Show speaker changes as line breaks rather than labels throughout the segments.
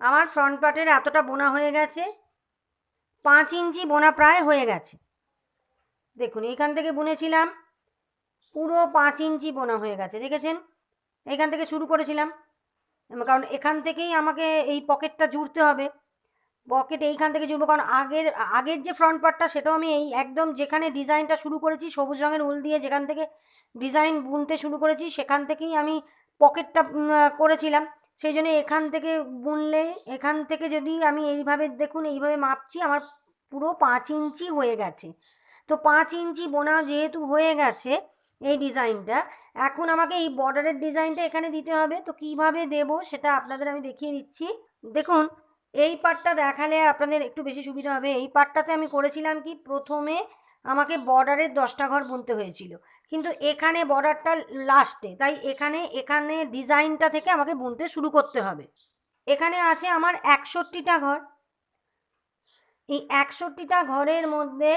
আমার ফ্রন্ট পার্টের এতটা বোনা হয়ে গেছে, পাঁচ ইঞ্চি বোনা প্রায় হয়ে গেছে। দেখুন, এইখান থেকে বুনেছিলাম, পুরো পাঁচ ইঞ্চি বোনা হয়ে গেছে, দেখেছেন? এইখান থেকে শুরু করেছিলাম। কারণ এখান থেকেই আমাকে এই পকেটটা জুড়তে হবে। পকেট এইখান থেকে জুড়বো, কারণ আগের আগের যে ফ্রন্ট পার্টটা সেটাও আমি এই একদম যেখানে ডিজাইনটা শুরু করেছি, সবুজ রঙের উল দিয়ে যেখান থেকে ডিজাইন বুনতে শুরু করেছি, সেখান থেকেই আমি পকেটটা করেছিলাম। সেই জন্য এখান থেকে বুনলে, এখান থেকে যদি আমি এইভাবে দেখুন, এইভাবে মাপছি, আমার পুরো পাঁচ ইঞ্চি হয়ে গেছে। তো পাঁচ ইঞ্চি বোনা যেহেতু হয়ে গেছে এই ডিজাইনটা, এখন আমাকে এই বর্ডারের ডিজাইনটা এখানে দিতে হবে। তো কীভাবে দেব সেটা আপনাদের আমি দেখিয়ে দিচ্ছি। দেখুন, এই পার্টটা দেখালে আপনাদের একটু বেশি সুবিধা হবে। এই পার্টটাতে আমি করেছিলাম কি? প্রথমে আমাকে বর্ডারের দশটা ঘর বুনতে হয়েছিল। কিন্তু এখানে বর্ডারটা লাস্টে তাই এখানে এখানে ডিজাইনটা থেকে আমাকে বুনতে শুরু করতে হবে। এখানে আছে আমার একষট্টিটা ঘর। এই একষট্টিটা ঘরের মধ্যে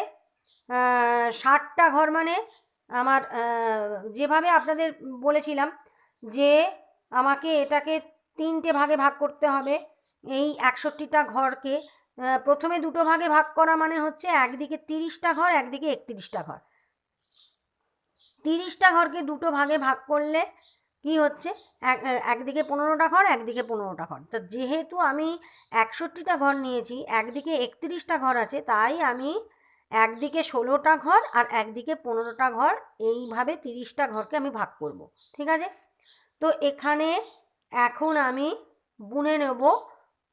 ষাটটা ঘর মানে আমার যেভাবে আপনাদের বলেছিলাম যে আমাকে এটাকে তিনটে ভাগে ভাগ করতে হবে, এই একষট্টিটা ঘরকে। প্রথমে দুটো ভাগে ভাগ করা মানে হচ্ছে একদিকে তিরিশটা ঘর, একদিকে একত্রিশটা ঘর। তিরিশটা ঘরকে দুটো ভাগে ভাগ করলে কি হচ্ছে? এক একদিকে পনেরোটা ঘর, একদিকে পনেরোটা ঘর। তো যেহেতু আমি একষট্টিটা ঘর নিয়েছি, একদিকে একত্রিশটা ঘর আছে, তাই আমি একদিকে ষোলোটা ঘর আর একদিকে পনেরোটা ঘর, এইভাবে তিরিশটা ঘরকে আমি ভাগ করব, ঠিক আছে? তো এখানে এখন আমি বুনে নেব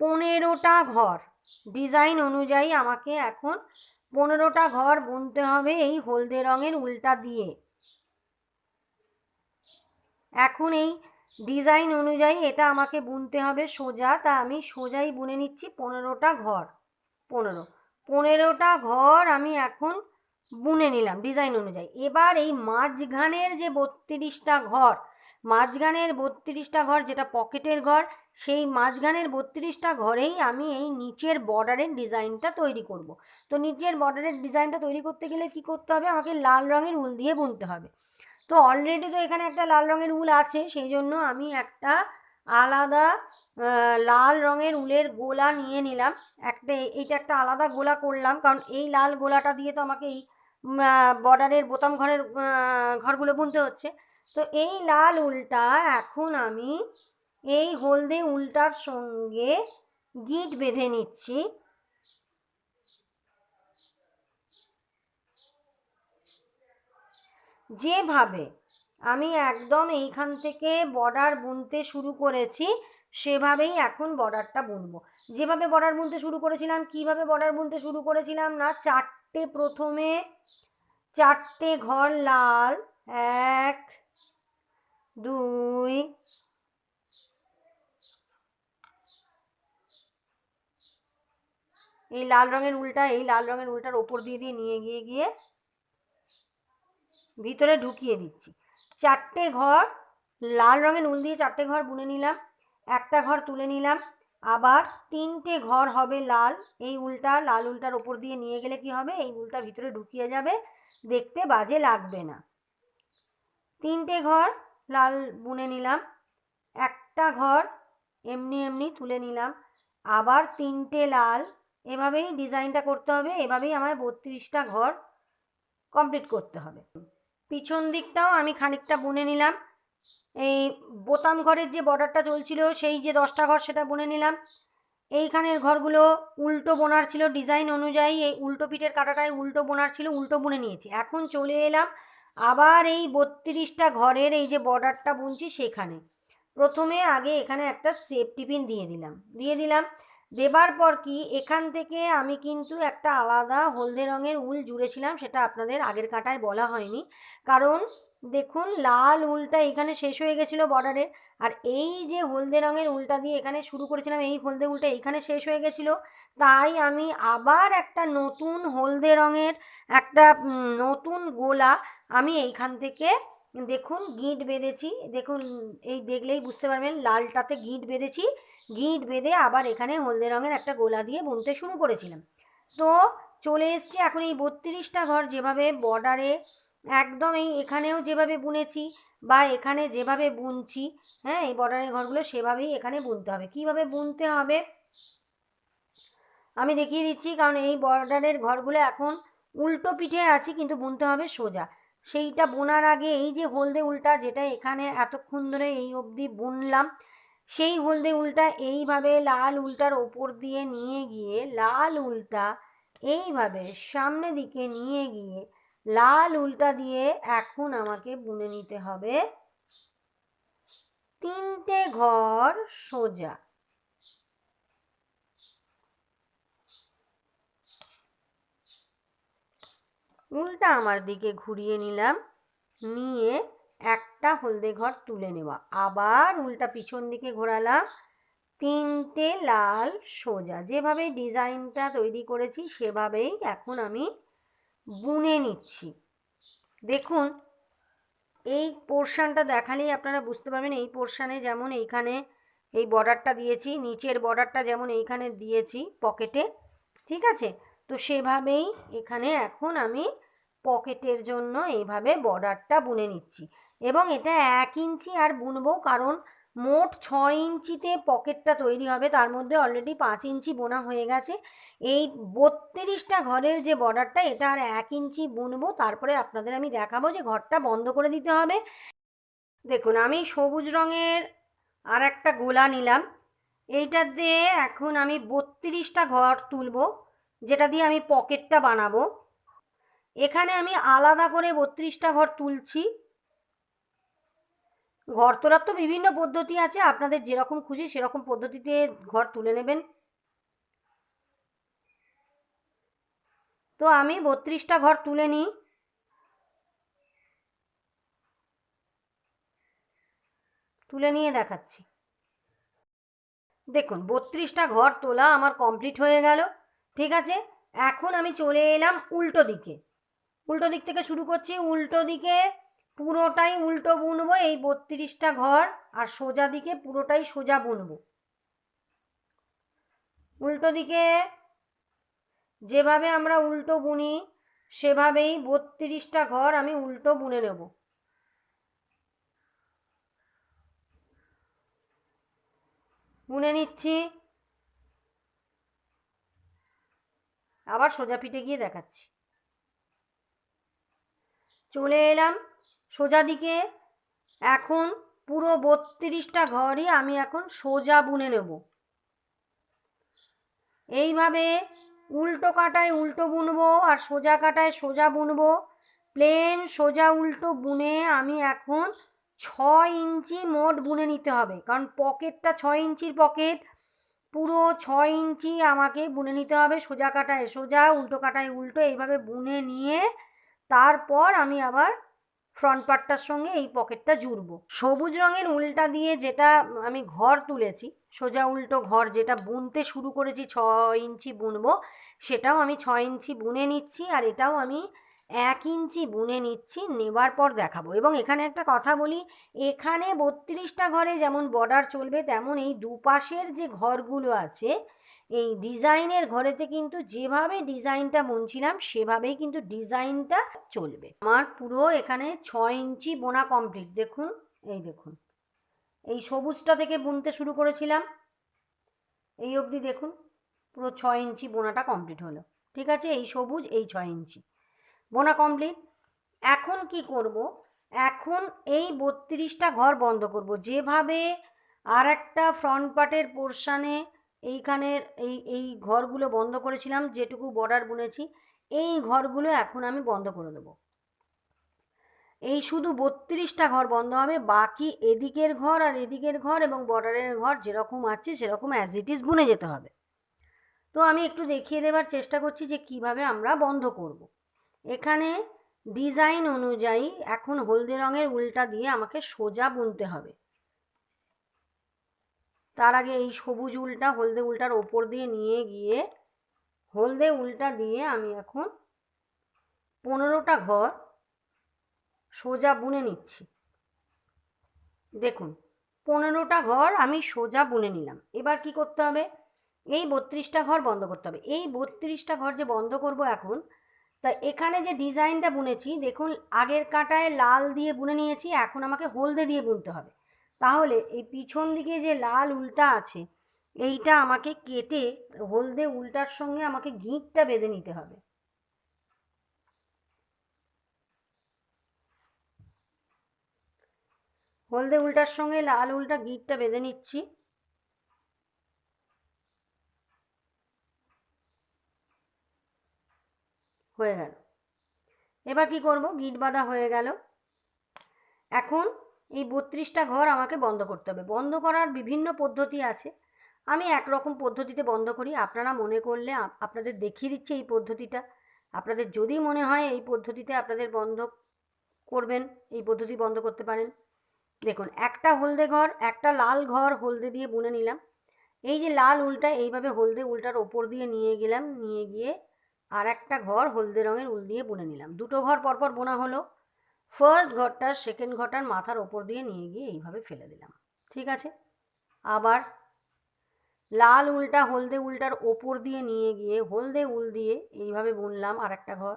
পনেরোটা ঘর। ডিজাইন অনুযায়ী আমাকে এখন পনেরোটা ঘর বুনতে হবে এই হলদে রঙের উল্টা দিয়ে। এখন এই ডিজাইন অনুযায়ী এটা আমাকে বুনতে হবে সোজা, তা আমি সোজাই বুনে নিচ্ছি পনেরোটা ঘর, পনেরো। পনেরোটা ঘর আমি এখন বুনে নিলাম ডিজাইন অনুযায়ী। এবার এই মাঝখানের যে বত্রিশটা ঘর, মাঝখানের বত্রিশটা ঘর যেটা পকেটের ঘর সেই মাঝখানের বত্রিশটা ঘরেই আমি এই নিচের বর্ডারের ডিজাইনটা তৈরি করব। তো নিচের বর্ডারের ডিজাইনটা তৈরি করতে গেলে কি করতে হবে? আমাকে লাল রঙের উল দিয়ে বুনতে হবে। তো অলরেডি তো এখানে একটা লাল রঙের উল আছে, সেই জন্য আমি একটা আলাদা লাল রঙের উলের গোলা নিয়ে নিলাম। একটা এইটা একটা আলাদা গোলা করলাম, কারণ এই লাল গোলাটা দিয়ে তো আমাকে এই বর্ডারের বোতাম ঘরের ঘরগুলো বুনতে হচ্ছে। তো এই লাল উলটা এখন আমি এই হলদে উল্টার সঙ্গে গিট বেঁধে নিচ্ছি। যেভাবে আমি একদম এইখান থেকে বর্ডার বুনতে শুরু করেছি, সেভাবেই এখন বর্ডারটা বুনবো। যেভাবে বর্ডার বুনতে শুরু করেছিলাম, কীভাবে বর্ডার বুনতে শুরু করেছিলাম না, চারটে প্রথমে, চারটে ঘর লাল, এক, দুই এই লাল রঙের উলটা, এই লাল রঙের উলটার ওপর দিয়ে দিয়ে নিয়ে গিয়ে গিয়ে ভিতরে ঢুকিয়ে দিচ্ছি। চারটে ঘর, লাল রঙের উল দিয়ে চারটে ঘর বুনে নিলাম, একটা ঘর তুলে নিলাম। আবার তিনটে ঘর হবে লাল, এই উলটা, লাল উলটার ওপর দিয়ে নিয়ে গেলে কি হবে? এই উলটা ভিতরে ঢুকিয়ে যাবে, দেখতে বাজে লাগবে না। তিনটে ঘর লাল বুনে নিলাম, একটা ঘর এমনি এমনি তুলে নিলাম। আবার তিনটে লাল এভাবেই ডিজাইনটা করতে হবে, এভাবেই আমায় বত্রিশটা ঘর কমপ্লিট করতে হবে। পিছন দিকটাও আমি খানিকটা বুনে নিলাম। এই বোতাম ঘরের যে বর্ডারটা চলছিল, সেই যে দশটা ঘর সেটা বুনে নিলাম। এইখানের ঘরগুলো উল্টো বোনার ছিল, ডিজাইন অনুযায়ী এই উল্টো পিঠের কাটাটায় উল্টো বোনার ছিল, উল্টো বুনে নিয়েছি। এখন চলে এলাম আবার এই বত্রিশটা ঘরের এই যে বর্ডারটা বুনছি সেখানে। প্রথমে আগে এখানে একটা সেফটি পিন দিয়ে দিলাম। দিয়ে দিলাম দেবার পর কি? এখান থেকে আমি কিন্তু একটা আলাদা হলদে রঙের উল জুড়েছিলাম, সেটা আপনাদের আগের কাটায় বলা হয়নি। কারণ দেখুন, লাল উলটা এখানে শেষ হয়ে গেছিল বর্ডারে আর এই যে হলদে রঙের উলটা দিয়ে এখানে শুরু করেছিলাম, এই হলদে উলটা এখানে শেষ হয়ে গেছিল, তাই আমি আবার একটা নতুন হলদে রঙের একটা নতুন গোলা আমি এইখান থেকে, দেখুন, গিঁট বেঁধেছি। দেখুন, এই দেখলেই বুঝতে পারবেন, লালটাতে গিঁট বেঁধেছি। গিঁট বেঁধে আবার এখানে হলদে রঙের একটা গোলা দিয়ে বুনতে শুরু করেছিলাম। তো চলে এসছি এখন এই বত্রিশটা ঘর যেভাবে বর্ডারে একদম এই এখানেও যেভাবে বুনেছি বা এখানে যেভাবে বুনছি হ্যাঁ এই বর্ডারের ঘরগুলো সেভাবেই এখানে বুনতে হবে। কীভাবে বুনতে হবে? আমি দেখিয়ে দিচ্ছি, কারণ এই বর্ডারের ঘরগুলো এখন উল্টো পিঠে আছে, কিন্তু বুনতে হবে সোজা। সেইটা বোনার আগে এই যে হলদে উল্টা যেটা এখানে এতক্ষণ ধরে এই অবধি বুনলাম সেই হলদে উল্টা এইভাবে লাল উল্টার ওপর দিয়ে নিয়ে গিয়ে, লাল উল্টা এইভাবে সামনে দিকে নিয়ে গিয়ে, লাল উল্টা দিয়ে এখন আমাকে বুনে নিতে হবে। তিনটে ঘর সোজা। উল্টা আমার দিকে ঘুরিয়ে নিলাম, নিয়ে একটা হলদে ঘর তুলে নেওয়া। আবার উল্টা পিছন দিকে ঘোরালাম। তিনটে লাল সোজা। যেভাবে ডিজাইনটা তৈরি করেছি, সেভাবেই এখন আমি বুনে নিচ্ছি। দেখুন, এই পোর্শানটা দেখালেই আপনারা বুঝতে পারবেন, এই পোর্শানে যেমন এইখানে এই বর্ডারটা দিয়েছি, নিচের বর্ডারটা যেমন এইখানে দিয়েছি পকেটে, ঠিক আছে? তো সেভাবেই এখানে এখন আমি পকেটের জন্য এইভাবে বর্ডারটা বুনে নিচ্ছি। এবং এটা এক ইঞ্চি আর বুনবো, কারণ মোট ছ ইঞ্চিতে পকেটটা তৈরি হবে। তার মধ্যে অলরেডি পাঁচ ইঞ্চি বোনা হয়ে গেছে। এই বত্রিশটা ঘরের যে বর্ডারটা এটা আর এক ইঞ্চি বুনবো। তারপরে আপনাদের আমি দেখাবো যে ঘরটা বন্ধ করে দিতে হবে। দেখুন, আমি সবুজ রঙের আর একটা গোলা নিলাম। এইটা দিয়ে এখন আমি বত্রিশটা ঘর তুলবো, যেটা দিয়ে আমি পকেটটা বানাবো। এখানে আমি আলাদা করে বত্রিশটা ঘর তুলছি। ঘর তোলার তো বিভিন্ন পদ্ধতি আছে, আপনাদের যেরকম খুশি সেরকম পদ্ধতিতে ঘর তুলে নেবেন। তো আমি বত্রিশটা ঘর তুলে নিই। তুলে নিয়ে দেখাচ্ছি। দেখুন, বত্রিশটা ঘর তোলা আমার কমপ্লিট হয়ে গেল, ঠিক আছে? এখন আমি চলে এলাম উল্টো দিকে। উল্টো দিক থেকে শুরু করছি, উল্টো দিকে পুরোটাই উল্টো বুনবো, এই বত্রিশটা ঘর, আর সোজা দিকে পুরোটাই সোজা বুনবো। উল্টো দিকে যেভাবে আমরা উল্টো বুনি, সেভাবেই বত্রিশটা ঘর আমি উল্টো বুনে নেব। বুনে নিচ্ছি। আবার সোজা পিঠে গিয়ে দেখাচ্ছি। চলে এলাম। সোজা দিকে। এখন পুরো বত্রিশটা ঘরই আমি এখন সোজা বুনে নেব। এইভাবে উল্টো কাটায় উল্টো বুনবো আর সোজা কাটায় সোজা বুনবো। প্লেন সোজা উল্টো বুনে আমি এখন ছ ইঞ্চি মোট বুনে নিতে হবে। কারণ পকেটটা ছ ইঞ্চির পকেট। পুরো ছ ইঞ্চি আমাকে বুনে নিতে হবে সোজা কাটায় সোজা, উল্টো কাটায় উল্টো। এইভাবে বুনে নিয়ে তারপর আমি আবার ফ্রন্ট পার্টটার সঙ্গে এই পকেটটা জুড়বো। সবুজ রঙের উল্টা দিয়ে যেটা আমি ঘর তুলেছি, সোজা উল্টো ঘর যেটা বুনতে শুরু করেছি ছ ইঞ্চি বুনবো, সেটাও আমি ছ ইঞ্চি বুনে নিচ্ছি আর এটাও আমি এক ইঞ্চি বুনে নিচ্ছি নেবার পর দেখাবো। এবং এখানে একটা কথা বলি, এখানে বত্রিশটা ঘরে যেমন বর্ডার চলবে, তেমন এই দুপাশের যে ঘরগুলো আছে এই ডিজাইনের ঘরেতে কিন্তু যেভাবে ডিজাইনটা বুনছিলাম সেভাবেই কিন্তু ডিজাইনটা চলবে। আমার পুরো এখানে ছ ইঞ্চি বোনা কমপ্লিট দেখুন, এই দেখুন। এই সবুজটা থেকে বুনতে শুরু করেছিলাম। এই অবধি দেখুন, পুরো ছ ইঞ্চি বোনাটা কমপ্লিট হলো। ঠিক আছে? এই সবুজ, এই ছ ইঞ্চি। বোনা কমপ্লিট এখন কি করব? এখন এই বত্রিশটা ঘর বন্ধ করব। যেভাবে আর একটা ফ্রন্ট পার্টের পোর্শানে এইখানের এই এই ঘরগুলো বন্ধ করেছিলাম, যেটুকু বর্ডার বুনেছি, এই ঘরগুলো এখন আমি বন্ধ করে দেবো। এই শুধু বত্রিশটা ঘর বন্ধ হবে, বাকি এদিকের ঘর আর এদিকের ঘর এবং বর্ডারের ঘর যেরকম আছে সেরকম অ্যাজ ইট ইজ বুনে যেতে হবে। তো আমি একটু দেখিয়ে দেবার চেষ্টা করছি যে কীভাবে আমরা বন্ধ করব। এখানে ডিজাইন অনুযায়ী এখন হলদে রঙের উল্টা দিয়ে আমাকে সোজা বুনতে হবে। তার আগে এই সবুজ উল্টা, হলদে উল্টার ওপর দিয়ে নিয়ে গিয়ে, হলদে উল্টা দিয়ে আমি এখন পনেরোটা ঘর সোজা বুনে নিচ্ছি। দেখুন, পনেরোটা ঘর আমি সোজা বুনে নিলাম। এবার কি করতে হবে? এই বত্রিশটা ঘর বন্ধ করতে হবে। এই বত্রিশটা ঘর যে বন্ধ করব এখন, তা এখানে যে ডিজাইনটা বুনেছি, দেখুন, আগের কাঁটায় লাল দিয়ে বুনে নিয়েছি, এখন আমাকে হলদে দিয়ে বুনতে হবে। তাহলে এই পিছন দিকে যে লাল উল্টা আছে, এইটা আমাকে কেটে হলদে উল্টার সঙ্গে আমাকে গিঁটটা বেঁধে নিতে হবে। হলদে উল্টার সঙ্গে লাল উল্টা গিঁটটা বেঁধে নিচ্ছি। হয়ে গেল। এবার কি করব? গিট বাঁধা হয়ে গেল। এখন এই বত্রিশটা ঘর আমাকে বন্ধ করতে হবে। বন্ধ করার বিভিন্ন পদ্ধতি আছে। আমি একরকম পদ্ধতিতে বন্ধ করি। আপনারা মনে করলে আপনাদের দেখিয়ে দিচ্ছি এই পদ্ধতিটা। আপনাদের যদি মনে হয় এই পদ্ধতিতে আপনাদের বন্ধ করবেন, এই পদ্ধতি বন্ধ করতে পারেন। দেখুন, একটা হলদে ঘর, একটা লাল ঘর হলদে দিয়ে বুনে নিলাম। এই যে লাল উল্টা, এইভাবে হলদে উল্টার ওপর দিয়ে নিয়ে গেলাম, নিয়ে গিয়ে আর একটা ঘর হলদে রঙের উল দিয়ে বুনে নিলাম। দুটো ঘর পরপর বোনা হলো। ফার্স্ট ঘরটা সেকেন্ড ঘরটার মাথার ওপর দিয়ে নিয়ে গিয়ে এইভাবে ফেলে দিলাম। ঠিক আছে? আবার লাল উলটা, হলদে উলটার ওপর দিয়ে নিয়ে গিয়ে, হলদে উল দিয়ে এইভাবে বুনলাম আর একটা ঘর।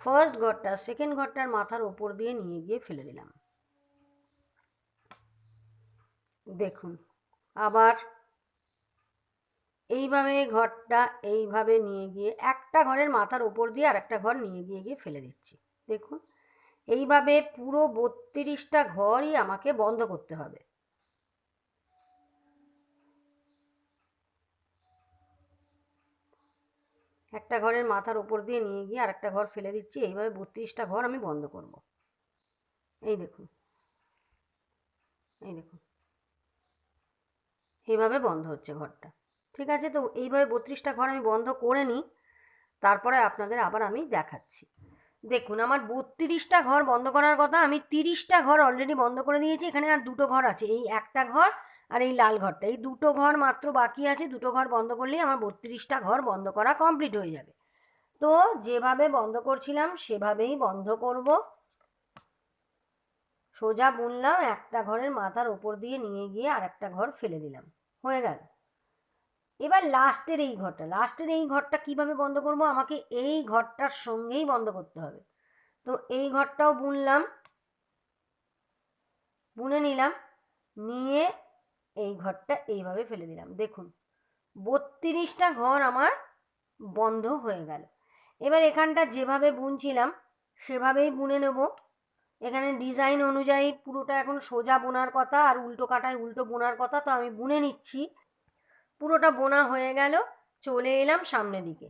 ফার্স্ট ঘরটা সেকেন্ড ঘরটার মাথার ওপর দিয়ে নিয়ে গিয়ে ফেলে দিলাম। দেখুন, আবার এইভাবে ঘরটা, এইভাবে নিয়ে গিয়ে একটা ঘরের মাথার ওপর দিয়ে আর একটা ঘর নিয়ে গিয়ে গিয়ে ফেলে দিচ্ছি। দেখুন এইভাবে পুরো বত্রিশটা ঘরই আমাকে বন্ধ করতে হবে। একটা ঘরের মাথার ওপর দিয়ে নিয়ে গিয়ে আর একটা ঘর ফেলে দিচ্ছি, এইভাবে বত্রিশটা ঘর আমি বন্ধ করব। এই দেখুন। এই দেখুন। এইভাবে বন্ধ হচ্ছে ঘরটা। ঠিক আছে? তো এইভাবে বত্রিশটা ঘর আমি বন্ধ করে নিই, তারপরে আপনাদের আবার আমি দেখাচ্ছি। দেখুন, আমার বত্রিশটা ঘর বন্ধ করার কথা আমি তিরিশটা ঘর অলরেডি বন্ধ করে দিয়েছি, এখানে আর দুটো ঘর আছে, এই একটা ঘর আর এই লাল ঘরটা। এই দুটো ঘর মাত্র বাকি আছে, দুটো ঘর বন্ধ করলেই আমার বত্রিশটা ঘর বন্ধ করা কমপ্লিট হয়ে যাবে। তো যেভাবে বন্ধ করছিলাম, সেভাবেই বন্ধ করব। সোজা বুনলাম, একটা ঘরের মাথার ওপর দিয়ে নিয়ে গিয়ে আর একটা ঘর ফেলে দিলাম। হয়ে গেল। এবার লাস্টের এই ঘরটা লাস্টের এই ঘরটা কীভাবে বন্ধ করব? আমাকে এই ঘরটার সঙ্গেই বন্ধ করতে হবে। তো এই ঘরটাও বুনলাম, বুনে নিলাম, নিয়ে এই ঘরটা এইভাবে ফেলে দিলাম। দেখুন, বত্রিশটা ঘর আমার বন্ধ হয়ে গেল। এবার এখানটা যেভাবে বুনছিলাম, সেভাবেই বুনে নেব। এখানে ডিজাইন অনুযায়ী পুরোটা এখন সোজা বোনার কথা, আর উল্টো কাটায় উল্টো বোনার কথা, তো আমি বুনে নিচ্ছি। পুরোটা বোনা হয়ে গেল। চলে এলাম সামনের দিকে।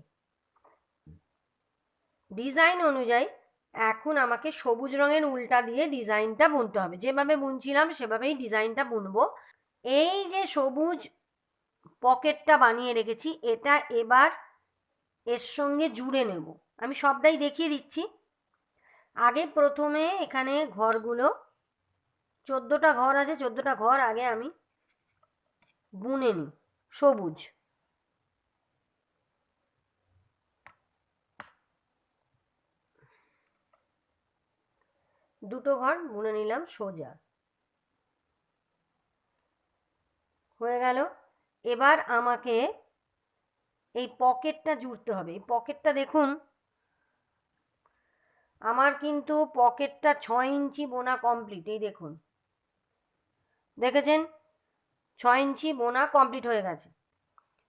ডিজাইন অনুযায়ী এখন আমাকে সবুজ রঙের উল্টা দিয়ে ডিজাইনটা বুনতে হবে। যেভাবে বুনছিলাম, সেভাবেই ডিজাইনটা বুনবো। এই যে সবুজ পকেটটা বানিয়ে রেখেছি, এটা এবার এর সঙ্গে জুড়ে নেব। আমি সবটাই দেখিয়ে দিচ্ছি। আগে প্রথমে এখানে ঘরগুলো, চোদ্দোটা ঘর আছে, চোদ্দোটা ঘর আগে আমি বুনে নিই। সবুজ। দুটো ঘর বুনে নিলাম সোজা। হয়ে গেল। এবার আমাকে এই পকেটটা জুড়তে হবে। এই পকেটটা দেখুন, আমার কিন্তু পকেটটা ছয় ইঞ্চি বোনা কমপ্লিট এই দেখুন। দেখেছেন? ছয় ইঞ্চি বোনা কমপ্লিট হয়ে গেছে।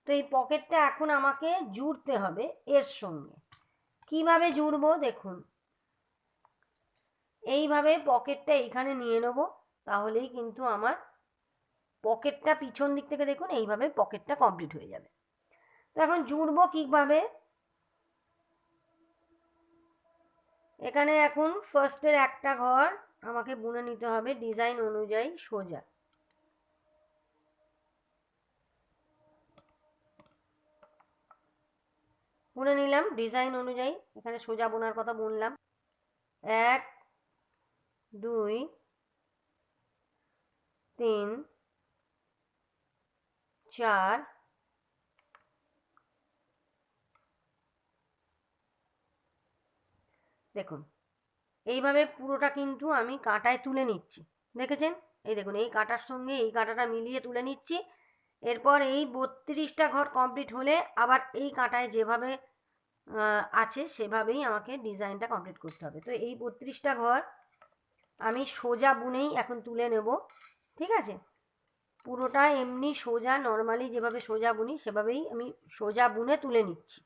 তো এই পকেটটা এখন আমাকে জুড়তে হবে এর সঙ্গে। কীভাবে জুড়বো দেখুন। এইভাবে পকেটটা এইখানে নিয়ে নেব, তাহলেই কিন্তু আমার পকেটটা পিছন দিক থেকে দেখুন এইভাবে পকেটটা কমপ্লিট হয়ে যাবে। তো এখন জুড়বো কীভাবে? এখানে এখন ফার্স্টের একটা ঘর আমাকে বুনে নিতে হবে, ডিজাইন অনুযায়ী সোজা। বুনে নিলাম ডিজাইন অনুযায়ী। এখানে সোজা বোনার কথা বুনলাম। এক, দুই, তিন, চার, দেখুন, এইভাবে পুরোটা কিন্তু আমি কাঁটায় তুলে নিচ্ছি। দেখেছেন? এই দেখুন, এই কাঁটার সঙ্গে এই কাঁটাটা মিলিয়ে তুলে নিচ্ছি। এরপর এই বত্রিশটা ঘর কমপ্লিট হলে আবার এই কাঁটায় যেভাবে আছে সেভাবেই আমাকে ডিজাইনটা কমপ্লিট করতে হবে। তো এই বত্রিশটা ঘর আমি সোজা বুনেই এখন তুলে নেব, ঠিক আছে? পুরোটা এমনি সোজা নর্মালি যেভাবে সোজা বুনি সেভাবেই আমি সোজা বুনে তুলে নিচ্ছি।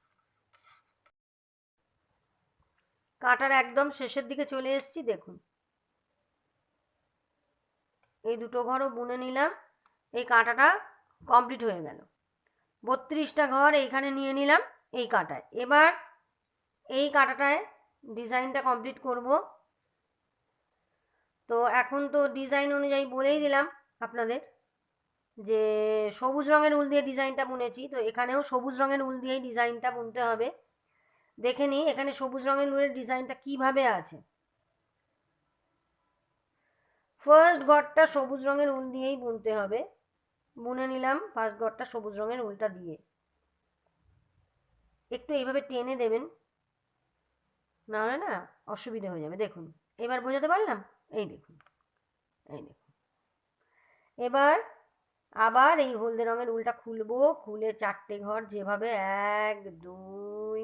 কাটার একদম শেষের দিকে চলে এসেছি, দেখুন। এই দুটো ঘরও বুনে নিলাম, এই কাঁটাটা কমপ্লিট হয়ে গেল। বত্রিশটা ঘর এইখানে নিয়ে নিলাম। এই কাঁটায়। এবার এই কাঁটাটায় ডিজাইনটা কমপ্লিট করব। তো এখন তো ডিজাইন অনুযায়ী বলেই দিলাম আপনাদের যে সবুজ রঙের উল দিয়ে ডিজাইনটা বুনেছি। তো এখানেও সবুজ রঙের উল দিয়েই ডিজাইনটা বুনতে হবে। দেখে নিই এখানে সবুজ রঙের উলের ডিজাইনটা কীভাবে আছে। ফার্স্ট ঘরটা সবুজ রঙের উল দিয়েই বুনতে হবে। বুনে নিলাম ফার্স্ট ঘরটা সবুজ রঙের উলটা দিয়ে। একটু এইভাবে টেনে দেবেন, নাহলে না অসুবিধা হয়ে যাবে। দেখুন, এবার বোঝাতে পারলাম? এই দেখুন এই দেখুন। এবার আবার এই হলদে রঙের উলটা খুলবো, খুলে চারটে ঘর যেভাবে, এক, দুই,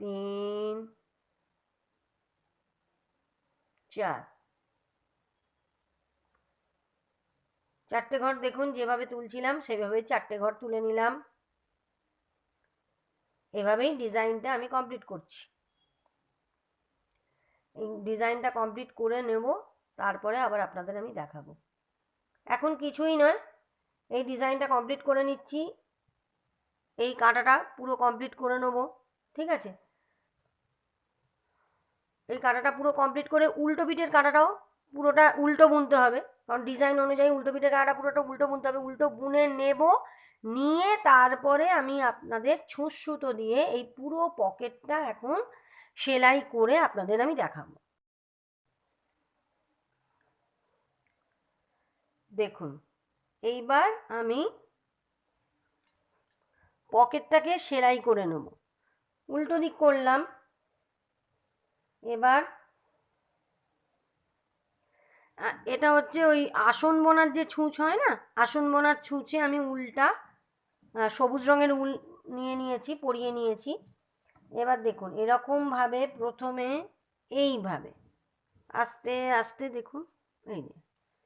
তিন, চার। চারটে ঘর দেখুন, যেভাবে তুলছিলাম, সেভাবেই চারটে ঘর তুলে নিলাম। এভাবেই ডিজাইনটা আমি কমপ্লিট করছি। এই ডিজাইনটা কমপ্লিট করে নেব, তারপরে আবার আপনাদের আমি দেখাবো। এখন কিছুই নয়, এই ডিজাইনটা কমপ্লিট করে নিচ্ছি। এই কাঁটাটা পুরো কমপ্লিট করে নেব, ঠিক আছে? এই কাঁটাটা পুরো কমপ্লিট করে উল্টো পিঠের কাঁটাটাও পুরোটা উল্টো বুনতে হবে। কারণ ডিজাইন অনুযায়ী উল্টো পিঠে কাঁটাটা পুরোটা উল্টো বুনতে হবে। উল্টো বুনে নেব, নিয়ে তারপরে আমি আপনাদের ছুঁচ সুতো দিয়ে এই পুরো পকেটটা এখন সেলাই করে আপনাদের আমি দেখাবো। দেখুন, এইবার আমি পকেটটাকে সেলাই করে নেব। উল্টো দিক করলাম। এবার এটা হচ্ছে ওই আসন বোনার যে ছুঁচ হয় না? আসন বোনার ছুঁচে আমি উলটা সবুজ রঙের উল নিয়ে নিয়েছি, পরিয়ে নিয়েছি। এবার দেখুন, এরকমভাবে প্রথমে এইভাবে। আস্তে আস্তে দেখুন, এই যে,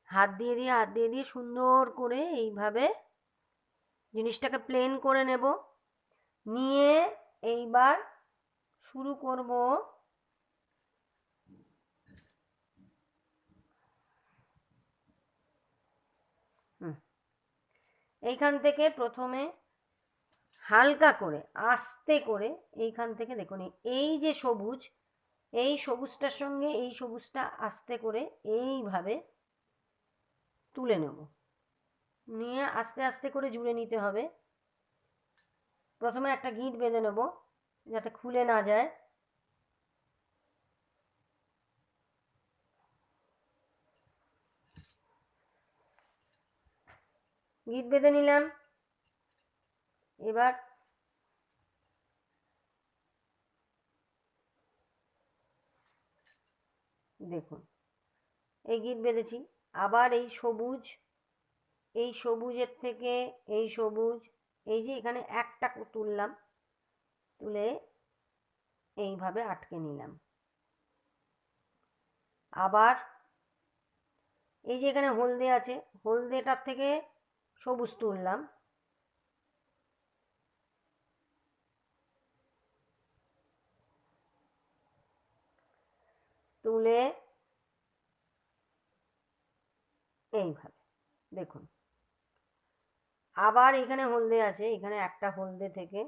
হাত দিয়ে দিয়ে, হাত দিয়ে দিয়ে সুন্দর করে এইভাবে জিনিসটাকে প্লেন করে নেব। নিয়ে এইবার শুরু করব এইখান থেকে প্রথমে হালকা করে, আস্তে করে এইখান থেকে দেখুন, এই- যে সবুজ, এই সবুজটার সঙ্গে এই সবুজটা আস্তে করে এইভাবে তুলে নেব। নিয়ে আস্তে আস্তে করে জুড়ে নিতে হবে। প্রথমে একটা গিঁট বেঁধে নেব যাতে খুলে না যায়। গিঁট বেঁধে নিলাম। এবার দেখুন, এই গিট বেঁধেছি। আবার এই সবুজ, এই সবুজের থেকে এই সবুজ, এই যে এখানে একটা তুললাম, তুলে এইভাবে আটকে নিলাম। আবার এই যে এখানে হলদে আছে, হলদেটার থেকে সবুজ তুললাম। তুলে এইভাবে, দেখুন। আবার এখানে হলদে আছে, এখানে একটা হলদে থেকে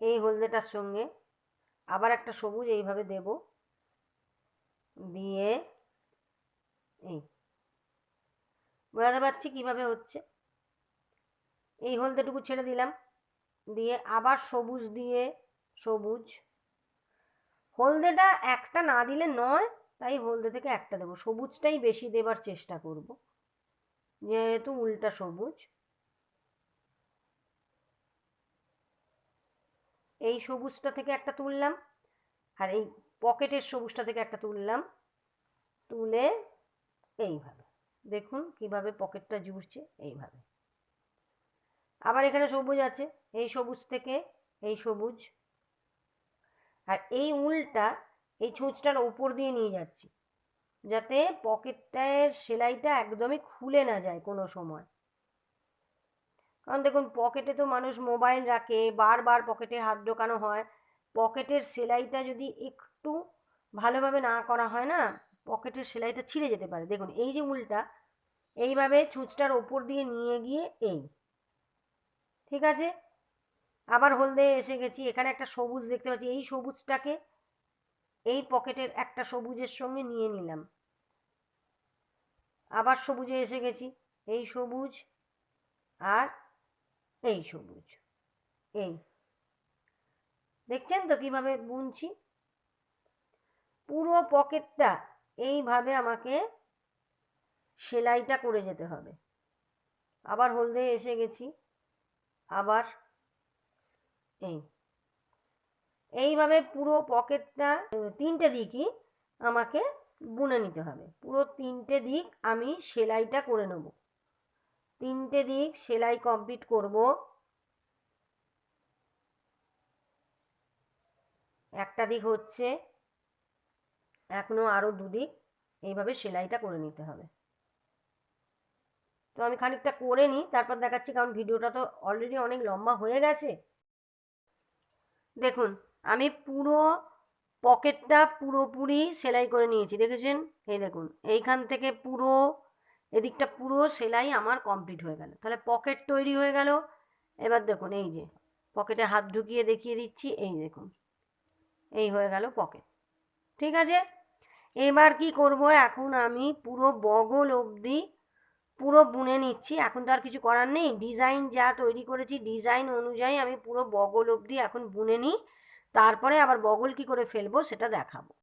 এই হলদেটার সঙ্গে আবার একটা সবুজ এইভাবে দেব। দিয়ে এই বোঝাতে পারছি কীভাবে হচ্ছে? এই হলদেটুকু ছেড়ে দিলাম। দিয়ে আবার সবুজ দিয়ে, সবুজ। হলদেটা একটা না দিলে নয়, তাই হলদে থেকে একটা দেবো। সবুজটাই বেশি দেবার চেষ্টা করব। যেহেতু উল্টা সবুজ। এই সবুজটা থেকে একটা তুললাম। আর এই পকেটের সবুজটা থেকে একটা তুললাম। তুলে এইভাবে। দেখুন কীভাবে পকেটটা জুড়ছে এইভাবে। আবার এখানে সবুজ আছে, এই সবুজ থেকে এই সবুজ। আর এই উলটা এই ছুঁচটার ওপর দিয়ে নিয়ে যাচ্ছি, যাতে পকেটটার সেলাইটা একদমই খুলে না যায় কোনো সময়। কারণ দেখুন পকেটে তো মানুষ মোবাইল রাখে, বারবার পকেটে হাত ঢোকানো হয়। পকেটের সেলাইটা যদি একটু ভালোভাবে না করা হয় না পকেটের সেলাইটা ছিঁড়ে যেতে পারে। দেখুন, এই যে উলটা, এইভাবে ছুঁচটার ওপর দিয়ে নিয়ে গিয়ে এই, ঠিক আছে? আবার হলদে এসে গেছি, এখানে একটা সবুজ দেখতে পাচ্ছি, এই সবুজটাকে এই পকেটের একটা সবুজের সঙ্গে নিয়ে নিলাম। আবার সবুজে এসে গেছি, এই সবুজ আর এই সবুজ, এই। দেখছেন তো কীভাবে বুনছি? পুরো পকেটটা এইভাবে আমাকে সেলাইটা করে যেতে হবে। আবার হলদে এসে গেছি। আবার এই। এইভাবে পুরো পকেটটা, তিনটে দিকই আমাকে বুনে নিতে হবে। পুরো তিনটে দিক আমি সেলাইটা করে নেব। তিনটে দিক সেলাই কমপ্লিট করব। একটা দিক হচ্ছে এখনও আরও দুদিক এইভাবে সেলাইটা করে নিতে হবে। তো আমি খানিকটা করে নিই, তারপর দেখাচ্ছি, কারণ ভিডিওটা তো অলরেডি অনেক লম্বা হয়ে গেছে। দেখুন, আমি পুরো পকেটটা পুরোপুরি সেলাই করে নিয়েছি, দেখেছেন? এই দেখুন, এইখান থেকে পুরো, এদিকটা পুরো সেলাই আমার কমপ্লিট হয়ে গেল। তাহলে পকেট তৈরি হয়ে গেল। এবার দেখুন, এই যে, পকেটে হাত ঢুকিয়ে দেখিয়ে দিচ্ছি, এই দেখুন, এই হয়ে গেল পকেট। ঠিক আছে? এবার কি করব? এখন আমি পুরো বগল অবধি পুরো বুনে নিচ্ছি। এখন তো আর কিছু করার নেই। ডিজাইন যা তৈরি করেছি, ডিজাইন অনুযায়ী আমি পুরো বগল অবধি এখন বুনে নিই। তারপরে আবার বগল কি করে ফেলব সেটা দেখাবো।